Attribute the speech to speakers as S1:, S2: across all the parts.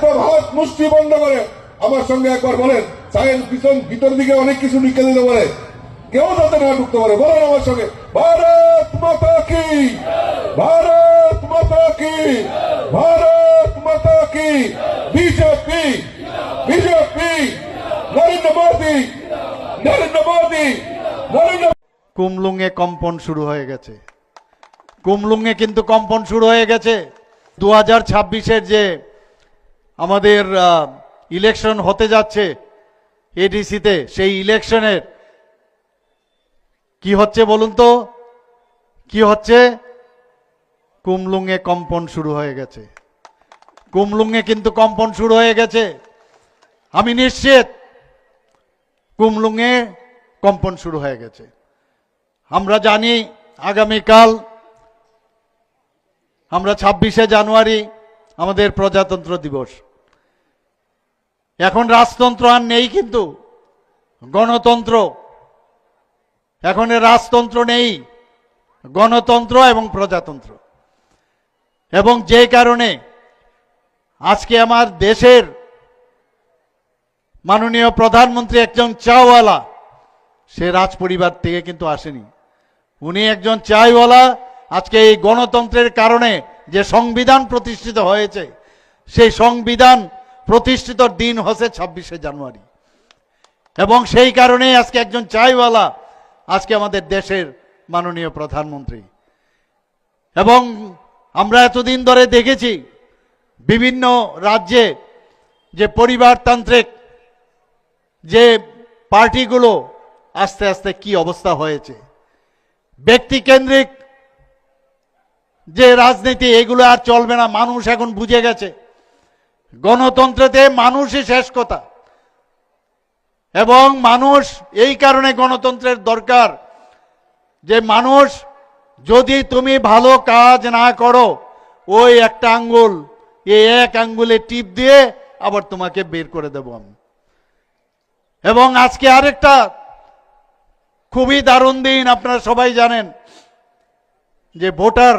S1: একটা ভাত মুষ্টি বন্ধ করে। আমার সঙ্গে একবার বলেন সাহেব পিছন, ভিতর দিকে অনেক কিছু লিখে দিতে পারে। কেউ যাতে না ঢুকতে পারে, বলেন আমার সঙ্গে। ভারত মাতা কি? ভারত মাতা কি? ভারত মাতা কি? বিজেপি? বিজেপি? নরেন্দ্র মোদী? নরেন্দ্র মোদী? নরেন্দ্র
S2: কুমলুঙে কম্পন শুরু হয়ে গেছে। কুমলুঙে কিন্তু কম্পন শুরু হয়ে গেছে। দু হাজার যে আমাদের ইলেকশন হতে যাচ্ছে এডিসিতে সেই ইলেকশনের কি হচ্ছে বলুন তো? কি হচ্ছে? কুমলুঙে কম্পন শুরু হয়ে গেছে। কুমলুঙে কিন্তু কম্পন শুরু হয়ে গেছে। আমি নিশ্চিত কুমলুঙে কম্পন শুরু হয়ে গেছে। আমরা জানি আগামীকাল, আমরা ছাব্বিশে জানুয়ারি আমাদের প্রজাতন্ত্র দিবস। এখন রাজতন্ত্র আর নেই কিন্তু। গণতন্ত্র। এখন রাজতন্ত্র নেই। গণতন্ত্র এবং প্রজাতন্ত্র। এবং যে কারণে আজকে আমার দেশের মাননীয় প্রধানমন্ত্রী একজন চাওয়ালা, সে রাজ পরিবার থেকে কিন্তু আসেনি। উনি একজন চাইওয়ালা আজকে এই গণতন্ত্রের কারণে যে সংবিধান প্রতিষ্ঠিত হয়েছে, সেই সংবিধান প্রতিষ্ঠিত দিন হচ্ছে ছাব্বিশে জানুয়ারি। এবং সেই কারণে আজকে একজন চাইওয়ালা আজকে আমাদের দেশের মাননীয় প্রধানমন্ত্রী। এবং আমরা এতদিন ধরে দেখেছি বিভিন্ন রাজ্যে যে পরিবারতান্ত্রিক যে পার্টিগুলো আস্তে আস্তে কি অবস্থা হয়েছে। ব্যক্তিকেন্দ্রিক যে রাজনীতি, এগুলো আর চলবে না, মানুষ এখন বুঝে গেছে। গণতন্ত্রেতে মানুষই শেষ কথা। এবং মানুষ এই কারণে গণতন্ত্রের দরকার যে মানুষ যদি তুমি ভালো কাজ না করো, ওই একটা আঙ্গুল এই এক আঙ্গুলে টিপ দিয়ে আবার তোমাকে বের করে দেব আমি। এবং আজকে আরেকটা খুবই দারুণ দিন আপনারা সবাই জানেন, যে ভোটার,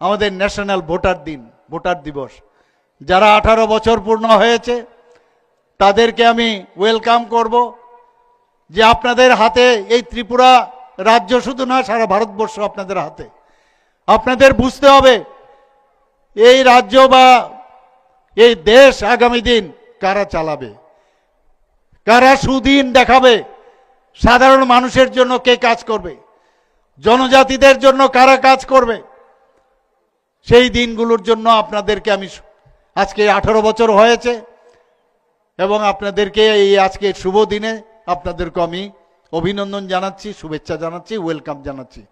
S2: আমাদের ন্যাশনাল ভোটার দিন, ভোটার দিবস। যারা আঠারো বছর পূর্ণ হয়েছে, তাদেরকে আমি ওয়েলকাম করব যে আপনাদের হাতে এই ত্রিপুরা রাজ্য শুধু না, সারা ভারতবর্ষ আপনাদের হাতে। আপনাদের বুঝতে হবে, এই রাজ্য বা এই দেশ আগামী দিন কারা চালাবে? কারা সুদিন দেখাবে? সাধারণ মানুষের জন্য কে কাজ করবে? জনজাতিদের জন্য কারা কাজ করবে? সেই দিনগুলোর জন্য আপনাদেরকে আমি আজকে আঠারো বছর হয়েছে, এবং আপনাদেরকে এই আজকে শুভ দিনে আপনাদেরকে আমি অভিনন্দন জানাচ্ছি, শুভেচ্ছা জানাচ্ছি ওয়েলকাম জানাচ্ছি।